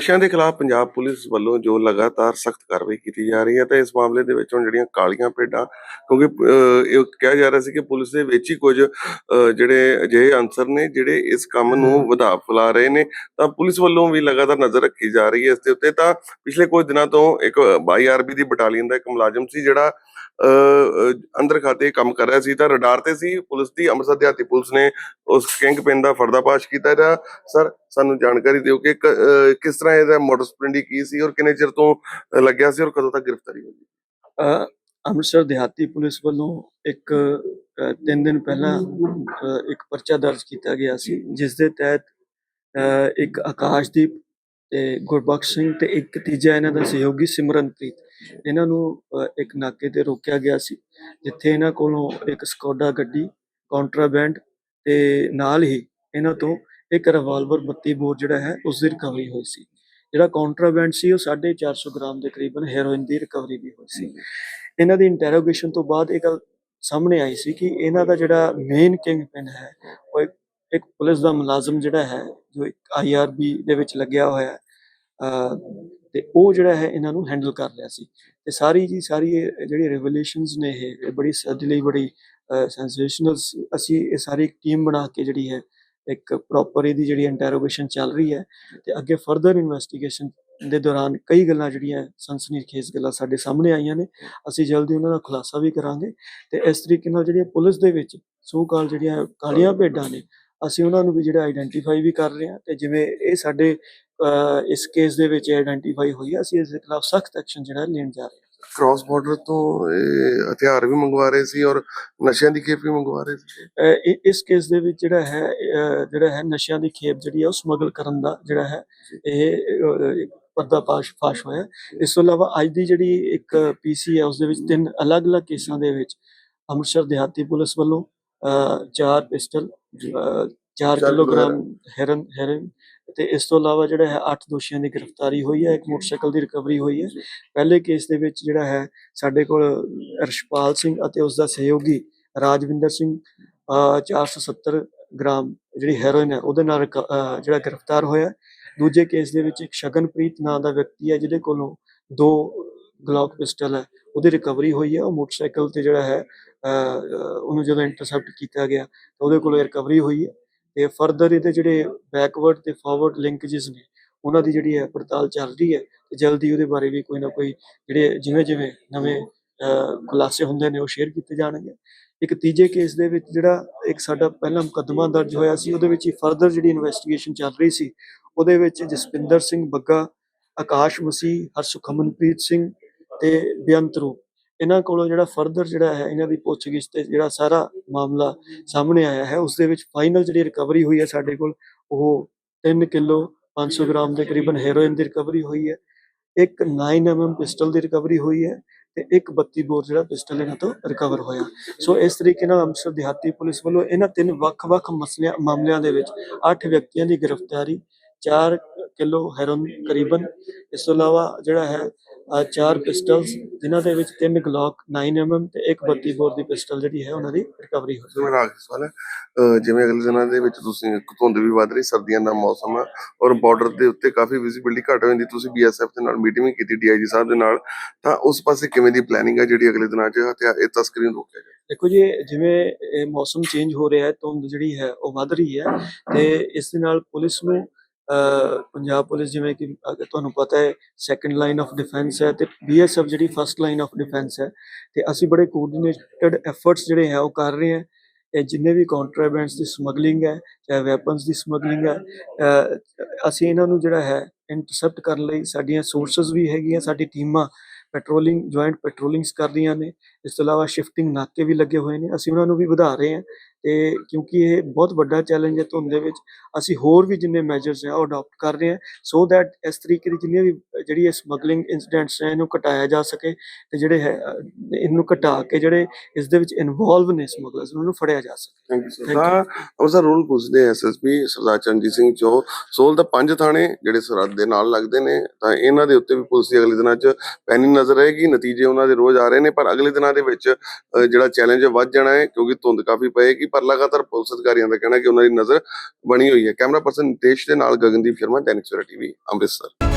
ਨਸ਼ਿਆਂ ਦੇ ਖਿਲਾਫ ਪੰਜਾਬ ਪੁਲਿਸ ਵੱਲੋਂ ਜੋ ਲਗਾਤਾਰ ਸਖਤ ਕਾਰਵਾਈ ਕੀਤੀ ਜਾ ਰਹੀ ਹੈ ਤਾਂ ਇਸ ਮਾਮਲੇ ਦੇ ਵਿੱਚ ਹੁਣ ਜਿਹੜੀਆਂ ਕਾਲੀਆਂ ਭੇਡਾਂ ਕਿਉਂਕਿ ਇਹ ਕਿਹਾ ਜਾ ਰਿਹਾ ਸੀ ਕਿ ਪੁਲਿਸ ਦੇ ਵਿੱਚ ਹੀ ਕੁਝ ਜਿਹੜੇ ਅਜਿਹੇ ਅਨਸਰ ਨੇ ਜਿਹੜੇ ਇਸ ਕੰਮ ਨੂੰ ਵਧਾ ਫੁਲਾ ਰਹੇ ਨੇ ਤਾਂ ਪੁਲਿਸ ਵੱਲੋਂ ਵੀ ਲਗਾਤਾਰ ਨਜ਼ਰ ਰੱਖੀ ਜਾ ਰਹੀ ਹੈ ਇਸ ਦੇ ਉੱਤੇ। ਤਾਂ ਪਿਛਲੇ ਕੁਝ ਦਿਨਾਂ ਤੋਂ ਇੱਕ 22 ਆਰਬੀ ਦੀ ਬਟਾਲੀਅਨ ਦਾ ਇੱਕ ਮੁਲਾਜ਼ਮ ਸੀ ਜਿਹੜਾ ਅੰਦਰ ਖਾਤੇ ਕੰਮ ਕਰ ਰਿਹਾ ਸੀ ਤਾਂ ਰਡਾਰ ਤੇ ਸੀ ਪੁਲਿਸ ਦੀ ਅੰਮ੍ਰਿਤਸਰ ਦਿਹਾਤੀ ਪੁਲਿਸ ਨੇ ਉਸ ਕਿੰਗ ਪਿੰਨ ਦਾ ਫਰਦਾਪਾਸ਼ ਕੀਤਾ ਜਾਂ ਸਰ ਸਾਨੂੰ ਜਾਣਕਾਰੀ ਦਿਓ ਕਿ ਕਿਸ ਤਰ੍ਹਾਂ ਇਹਦਾ ਮੋਟਰ ਸਪਲਿੰਡੀ ਕੀ ਸੀ ਔਰ ਕਿੰਨੇ ਚਿਰ ਤੋਂ ਲੱਗਿਆ ਸੀ ਔਰ ਕਦੋਂ ਤੱਕ ਗ੍ਰਿਫਤਾਰੀ ਹੋਈ? ਅੰਮ੍ਰਿਤਸਰ ਦਿਹਾਤੀ ਪੁਲਿਸ ਵੱਲੋਂ ਇੱਕ ਤਿੰਨ ਦਿਨ ਪਹਿਲਾਂ ਇੱਕ ਪਰਚਾ ਦਰਜ ਕੀਤਾ ਗਿਆ ਸੀ ਜਿਸ ਦੇ ਤਹਿਤ ਅ, ਇੱਕ ਆਕਾਸ਼ਦੀਪ ਤੇ ਗੁਰਬਖਸ਼ ਸਿੰਘ ਤੇ ਇੱਕ ਤੀਜਾ ਇਹਨਾਂ ਦਾ ਸਹਿਯੋਗੀ ਸਿਮਰਨਪ੍ਰੀਤ ਇਹਨਾਂ ਨੂੰ ਇੱਕ ਨਾਕੇ ਤੇ ਰੋਕਿਆ ਗਿਆ ਸੀ, ਜਿੱਥੇ ਇਹਨਾਂ ਕੋਲੋਂ ਇੱਕ ਸਕੋਡਾ ਗੱਡੀ ਕਾਉਂਟਰਾਬੈਂਡ ਤੇ ਨਾਲ ਹੀ ਇਹਨਾਂ ਤੋਂ ਇੱਕ ਰਿਵਾਲਵਰ 32 ਬੋਰ ਜਿਹੜਾ ਹੈ, ਉਸ ਦੀ ਰਿਕਵਰੀ ਹੋਈ ਸੀ। ਜਿਹੜਾ ਕਾਉਂਟਰਾਬੈਂਡ ਸੀ, ਉਹ 450 ਗ੍ਰਾਮ ਦੇ ਕਰੀਬਨ ਹੈਰੋਇਨ ਦੀ ਰਿਕਵਰੀ ਵੀ ਹੋਈ ਸੀ। ਇਹਨਾਂ ਦੀ ਇੰਟਰੋਗੇਸ਼ਨ ਤੋਂ ਬਾਅਦ ਇਹ ਗੱਲ ਸਾਹਮਣੇ ਆਈ ਸੀ ਕਿ ਇਹਨਾਂ ਦਾ ਜਿਹੜਾ ਮੇਨ ਕਿੰਗ ਪਿਨ ਹੈ, ਉਹ ਇੱਕ ਪੁਲਿਸ ਦਾ ਮੁਲਾਜ਼ਮ ਜਿਹੜਾ ਹੈ, ਜੋ ਇੱਕ ਆਈਆਰਬੀ ਦੇ ਵਿੱਚ ਲੱਗਿਆ ਹੋਇਆ ਹੈ। ਤੇ ਉਹ ਜਿਹੜਾ ਹੈ ਇਹਨਾਂ ਨੂੰ ਹੈਂਡਲ ਕਰ ਰਿਹਾ ਸੀ। ਤੇ ਸਾਰੀ ਜੀ ਸਾਰੀ ਇਹ ਜਿਹੜੀ ਰਿਵੈਲੇਸ਼ਨਸ ਨੇ ਇਹ ਬੜੀ ਸਾਡੇ ਲਈ ਬੜੀ ਸੈਂਸੇਸ਼ਨਲ ਅਸੀਂ ਇਹ ਸਾਰੀ ਟੀਮ ਬਣਾ ਕੇ ਜਿਹੜੀ ਹੈ, ਇੱਕ ਪ੍ਰੋਪਰ ਇਹਦੀ ਜਿਹੜੀ ਇੰਟਰੋਗੇਸ਼ਨ ਚੱਲ ਰਹੀ ਹੈ ਤੇ ਅੱਗੇ ਫਰਦਰ ਇਨਵੈਸਟੀਗੇਸ਼ਨ ਦੇ ਦੌਰਾਨ ਕਈ ਗੱਲਾਂ ਜਿਹੜੀਆਂ ਸਨਸਨੀਖੇਜ਼ ਗੱਲਾਂ ਸਾਡੇ ਸਾਹਮਣੇ ਆਈਆਂ ਨੇ। ਅਸੀਂ ਜਲਦੀ ਉਹਨਾਂ ਦਾ ਖੁਲਾਸਾ ਵੀ ਕਰਾਂਗੇ ਤੇ ਇਸ ਤਰੀਕੇ ਨਾਲ ਜਿਹੜੀਆਂ ਪੁਲਿਸ ਦੇ ਵਿੱਚ ਸੋ ਕਾਲ ਜਿਹੜੀਆਂ ਕਾਲੀਆਂ ਭੇਡਾਂ ਨੇ, ਅਸੀਂ ਉਹਨਾਂ ਨੂੰ ਵੀ ਜਿਹੜਾ ਆਈਡੈਂਟੀਫਾਈ ਵੀ ਕਰ ਰਹੇ ਹਾਂ ਤੇ ਜਿਵੇਂ ਇਹ ਸਾਡੇ ਇਸ ਕੇਸ ਦੇ ਵਿੱਚ ਆਈਡੈਂਟੀਫਾਈ ਹੋਈ ਹੈ ਅਸੀਂ ਇਸ ਦੇ ਖਿਲਾਫ ਸਖਤ ਐਕਸ਼ਨ ਜਿਹੜਾ ਲੈਣ ਜਾ ਰਹੇ ਹਾਂ। ਕ੍ਰਾਸ ਬਾਰਡਰ ਤੋਂ ਹਥਿਆਰ ਵੀ ਮੰਗਵਾ ਰਹੇ ਸੀ ਔਰ ਨਸ਼ਿਆਂ ਦੀ ਖੇਪ ਵੀ ਮੰਗਵਾ ਰਹੇ ਸੀ। ਇਸ ਕੇਸ ਦੇ ਵਿੱਚ ਜਿਹੜਾ ਹੈ ਜਿਹੜਾ ਹੈ ਨਸ਼ਿਆਂ ਦੀ ਖੇਪ ਜਿਹੜੀ ਹੈ ਉਹ ਸਮਗਲ ਕਰਨ ਦਾ ਜਿਹੜਾ ਹੈ ਇਹ ਇੱਕ ਪਰਦਾਫਾਸ਼ ਫਾਸ਼ ਹੋਇਆ। ਇਸ ਤੋਂ ਇਲਾਵਾ ਅੱਜ ਦੀ ਜਿਹੜੀ ਇੱਕ ਪੀਸੀ ਹੈ ਉਸ ਦੇ ਵਿੱਚ ਤਿੰਨ ਅਲੱਗ-ਅਲੱਗ ਕੇਸਾਂ ਦੇ ਵਿੱਚ ਅੰਮ੍ਰਿਤਸਰ ਦਿਹਾਤੀ ਪੁਲਿਸ ਵੱਲੋਂ ਚਾਰ ਪਿਸਟਲ 4 ਚਾਰ ਕਿਲੋਗ੍ਰਾਮ। ਹੈਰਨ ਹੈਰਨ ਤੇ ਇਸ ਤੋਂ ਇਲਾਵਾ ਜਿਹੜਾ ਹੈ 8 ਦੋਸ਼ੀਆਂ ਦੀ ਗ੍ਰਿਫਤਾਰੀ ਹੋਈ ਹੈ, ਇੱਕ ਮੋਟਰਸਾਈਕਲ ਦੀ ਰਿਕਵਰੀ ਹੋਈ ਹੈ। ਪਹਿਲੇ ਕੇਸ ਦੇ ਵਿੱਚ ਜਿਹੜਾ ਹੈ ਸਾਡੇ ਕੋਲ ਰਸ਼ਪਾਲ ਸਿੰਘ ਅਤੇ ਉਸ ਦਾ ਸਹਿਯੋਗੀ ਰਾਜਵਿੰਦਰ ਸਿੰਘ, ਅਹ 470 ਗ੍ਰਾਮ ਜਿਹੜੀ ਹੈਰੋਇਨ ਹੈ, ਉਹਦੇ ਨਾਲ ਰਿਕ- ਜਿਹੜਾ ਗ੍ਰਿਫਤਾਰ ਹੋਇਆ ਦੂਜੇ ਕੇਸ ਦੇ ਵਿੱਚ ਇੱਕ ਸ਼ਗਨਪ੍ਰੀਤ ਨਾਂ ਦਾ ਵਿਅਕਤੀ ਹੈ, ਜਿਹਦੇ ਕੋਲੋਂ ਦੋ ਗਲੌਕ ਪਿਸਟਲ ਹੈ, ਉਹਦੀ ਰਿਕਵਰੀ ਹੋਈ ਹੈ। ਉਹ ਮੋਟਰਸਾਈਕਲ ਤੇ ਜਿਹੜਾ ਹੈ ਉਹਨੂੰ ਜਦੋਂ ਇੰਟਰਸੈਪਟ ਕੀਤਾ ਗਿਆ, ਤਾਂ ਉਹਦੇ ਕੋਲੋਂ ਰਿਕਵਰੀ ਹੋਈ ਹੈ। ਤੇ ਫਰਦਰ ਇਹਦੇ ਜਿਹੜੇ ਬੈਕਵਰਡ ਤੇ ਫਾਰਵਰਡ ਲਿੰਕੇजेस ਨੇ, ਉਹਨਾਂ ਦੀ ਜਿਹੜੀ ਹੈ ਪੜਤਾਲ ਚੱਲ ਰਹੀ ਹੈ ਤੇ ਜਲਦੀ ਉਹਦੇ ਬਾਰੇ ਵੀ ਕੋਈ ਨਾ ਕੋਈ ਜਿਹੜੇ ਜਿਵੇਂ ਜਿਵੇਂ ਨਵੇਂ ਖੁਲਾਸੇ ਹੁੰਦੇ ਨੇ ਉਹ ਸ਼ੇਅਰ ਕੀਤੇ ਜਾਣਗੇ। ਇੱਕ ਤੀਜੇ ਕੇਸ ਦੇ ਵਿੱਚ ਜਿਹੜਾ ਇੱਕ ਸਾਡਾ ਪਹਿਲਾ ਮੁਕੱਦਮਾ ਦਰਜ ਹੋਇਆ ਸੀ, ਉਹਦੇ ਵਿੱਚ ਹੀ ਫਰਦਰ ਜਿਹੜੀ ਇਨਵੈਸਟੀਗੇਸ਼ਨ ਚੱਲ ਰਹੀ ਸੀ, ਉਹਦੇ ਵਿੱਚ ਜਸਪਿੰਦਰ ਸਿੰਘ ਬੱਗਾ, ਆਕਾਸ਼ ਮਸੀਹ, ਹਰਸੁਖਮਨਪ੍ਰੀਤ ਸਿੰਘ ਤੇ ਬੇਅੰਤ ਰੂਪ। ਇਹਨਾਂ ਕੋਲੋਂ ਜਿਹੜਾ ਫਰਦਰ ਜਿਹੜਾ ਹੈ, ਇਹਨਾਂ ਦੀ ਪੁੱਛਗਿੱਛ ਤੇ ਜਿਹੜਾ ਸਾਰਾ ਮਾਮਲਾ ਸਾਹਮਣੇ ਆਇਆ ਹੈ, ਉਸ ਦੇ ਵਿੱਚ ਫਾਈਨਲ ਜਿਹੜੀ ਰਿਕਵਰੀ ਹੋਈ ਹੈ ਸਾਡੇ ਕੋਲ, ਉਹ 3 ਕਿਲੋ 500 ਗ੍ਰਾਮ ਦੇ ਕਰੀਬਨ ਹੈਰੋਇਨ ਦੀ ਰਿਕਵਰੀ ਹੋਈ ਹੈ, ਇੱਕ 9 mm ਪਿਸਟਲ ਦੀ ਰਿਕਵਰੀ ਹੋਈ ਹੈ ਤੇ ਇੱਕ 32 ਬੋਰ ਜਿਹੜਾ ਪਿਸਟਲ ਇਹਨਾਂ ਤੋਂ ਰਿਕਵਰ ਹੋਇਆ। ਸੋ ਇਸ ਤਰੀਕੇ ਨਾਲ ਅੰਮ੍ਰਿਤਸਰ ਦਿਹਾਤੀ ਪੁਲਿਸ ਵੱਲੋਂ ਇਹਨਾਂ ਤਿੰਨ ਵੱਖ-ਵੱਖ ਮਸਲਿਆਂ, ਮਾਮਲਿਆਂ ਦੇ ਵਿੱਚ 8 ਵਿਅਕਤੀਆਂ ਦੀ ਗ੍ਰਿਫਤਾਰੀ 4 ਕਿਲੋ ਹੈਰੋਇਨ ਕਰੀਬਨ, ਇਸ ਤੋਂ ਇਲਾਵਾ ਜਿਹੜਾ ਹੈ ਚਾਰ ਪਿਸਟਲਸ ਜਿਨ੍ਹਾਂ ਦੇ ਵਿੱਚ ਤਿੰਨ ਗਲੌਕ 9 mm ਤੇ ਇੱਕ 32 ਬੋਰ ਦੀ ਪਿਸਟਲ ਜਿਹੜੀ ਹੈ ਉਹਨਾਂ ਦੀ ਰਿਕਵਰੀ ਹੋਈ ਮੇਰਾ ਆਖਰੀ ਸਵਾਲ ਹੈ ਜਿਵੇਂ ਅਗਲੇ ਦਿਨਾਂ ਦੇ ਵਿੱਚ ਤੁਸੀਂ ਧੁੰਦ ਵੀ ਵੱਧ ਰਹੀ ਸਰਦੀਆਂ ਦਾ ਮੌਸਮ ਹੈ ਔਰ ਬਾਰਡਰ ਦੇ ਉੱਤੇ ਕਾਫੀ ਵਿਜ਼ਿਬਿਲਿਟੀ ਘੱਟ ਹੋ ਜਾਂਦੀ ਤੁਸੀਂ ਬੀਐਸਐਫ ਦੇ ਨਾਲ ਮੀਟਿੰਗ ਵੀ ਕੀਤੀ ਡੀਆਈਜੀ ਸਾਹਿਬ ਦੇ ਨਾਲ ਤਾਂ ਉਸ ਪਾਸੇ ਕਿਵੇਂ ਦੀ ਪਲੈਨਿੰਗ ਹੈ ਜਿਹੜੀ ਅਗਲੇ ਦਿਨਾਂ 'ਚ ਹਥਿਆਰ ਇਹ ਤਸਕਰੀ ਨੂੰ ਰੋਕਿਆ ਜਾਏ? ਦੇਖੋ ਜੀ ਜਿਵੇਂ ਇਹ ਮੌਸਮ ਚੇਂਜ ਹੋ ਰਿਹਾ ਹੈ ਧੁੰਦ ਜਿਹੜੀ ਹੈ ਉਹ ਵੱਧ ਰਹੀ ਹੈ ਤੇ ਇਸ ਦੇ ਨਾਲ ਪੁਲਿਸ ਨੂੰ ਪੰਜਾਬ ਪੁਲਿਸ ਜਿਵੇਂ ਕਿ ਅਗਰ ਤੁਹਾਨੂੰ ਪਤਾ ਹੈ ਸੈਕੰਡ ਲਾਈਨ ਆਫ ਡਿਫੈਂਸ ਹੈ ਤੇ ਬੀਐਸਐਫ ਜਿਹੜੀ ਫਰਸਟ ਲਾਈਨ ਆਫ ਡਿਫੈਂਸ ਹੈ ਤੇ ਅਸੀਂ ਬੜੇ ਕੋਆਰਡੀਨੇਟਡ ਐਫਰਟਸ ਜਿਹੜੇ ਹੈ ਉਹ ਕਰ ਰਹੇ ਹਾਂ। ਇਹ ਜਿੰਨੇ ਵੀ ਕੰਟਰਾਬੈਂਡਸ ਦੀ ਸਮਗਲਿੰਗ ਹੈ, ਚਾਹੇ ਵੈਪਨਸ ਦੀ ਸਮਗਲਿੰਗ ਹੈ ਅਸੀਂ ਇਹਨਾਂ ਨੂੰ ਜਿਹੜਾ ਹੈ ਇੰਟਰਸੈਪਟ ਕਰਨ ਲਈ ਸਾਡੀਆਂ ਸੋਰਸਸ ਵੀ ਹੈਗੀਆਂ, ਸਾਡੀ ਟੀਮਾਂ ਪੈਟਰੋਲਿੰਗ ਜੁਆਇੰਟ ਪੈਟਰੋਲਿੰਗਸ ਕਰ ਰਹੀਆਂ ਨੇ। ਇਸ ਤੋਂ ਇਲਾਵਾ ਸ਼ਿਫਟਿੰਗ ਨਾਕੇ ਵੀ ਲੱਗੇ ਹੋਏ ਨੇ। ਅਸੀਂ ਉਹਨਾਂ ਨੂੰ ਵੀ ਵਧਾ ਰਹੇ ਹਾਂ। ਤੇ ਕਿਉਂਕਿ ਇਹ ਬਹੁਤ ਵੱਡਾ ਚੈਲੰਜ ਹੈ ਧੁੰਦ ਦੇ ਵਿੱਚ ਅਸੀਂ ਹੋਰ ਵੀ ਜਿੰਨੇ ਮੈਜਰਸ ਹੈ ਉਹ ਅਡਾਪਟ ਕਰ ਰਹੇ ਹਾਂ ਸੋ ਦੈਟ ਇਸ ਤਰੀਕੇ ਦੀ ਜਿੰਨੀਆਂ ਵੀ ਜਿਹੜੀ ਇਹ ਸਮਗਲਿੰਗ ਇਨਸੀਡੈਂਟਸ ਹੈ ਇਹਨੂੰ ਘਟਾਇਆ ਜਾ ਸਕੇ ਤੇ ਜਿਹੜੇ ਹੈ ਇਹਨੂੰ ਘਟਾ ਕੇ ਜਿਹੜੇ ਇਸ ਦੇ ਵਿੱਚ ਇਨਵੋਲਵ ਨੇ ਸਮਗਲਰਸ ਉਹਨਾਂ ਨੂੰ ਫੜਿਆ ਜਾ ਸਕੇ। Thank you sir Amritsar rural ਪੁੱਛਦੇ ਐਸਐਸਪੀ ਸਰਦਾਰ ਚੰਜੀਤ ਸਿੰਘ ਚੋ ਸੋਲ ਦਾ ਪੰਜ ਥਾਣੇ ਜਿਹੜੇ ਸਰਹੱਦ ਦੇ ਨਾਲ ਲੱਗਦੇ ਨੇ ਤਾਂ ਇਹਨਾਂ ਦੇ ਉੱਤੇ ਵੀ ਪੁਲਿਸ ਦੀ ਅਗਲੇ ਦਿਨਾਂ 'ਚ ਪੈਣੀ ਨਜ਼ਰ ਰਹੇਗੀ ਨਤੀਜੇ ਉਹਨਾਂ ਦੇ ਰੋਜ਼ ਆ ਰਹੇ ਨੇ ਪਰ ਅਗਲੇ ਦਿਨਾਂ ਦੇ ਵਿੱਚ ਜਿਹੜਾ ਚੈਲੰਜ ਵੱਧ ਜਾਣਾ ਹੈ ਕਿਉਂਕਿ ਧੁੰਦ ਕਾਫੀ ਪਏਗੀ ਪਰ ਲਗਾਤਾਰ ਪੁਲਿਸ ਅਧਿਕਾਰੀਆਂ ਦਾ ਕਹਿਣਾ ਕਿ ਉਹਨਾਂ ਦੀ ਨਜ਼ਰ ਬਣੀ ਹੋਈ ਹੈ। ਕੈਮਰਾ ਪਰਸਨ ਨਿਤੇਸ਼ ਦੇ ਨਾਲ ਗਗਨਦੀਪ ਸ਼ਰਮਾ, ਦੈਨਿਕ ਸਵੇਰਾ ਟੀਵੀ, ਅੰਮ੍ਰਿਤਸਰ।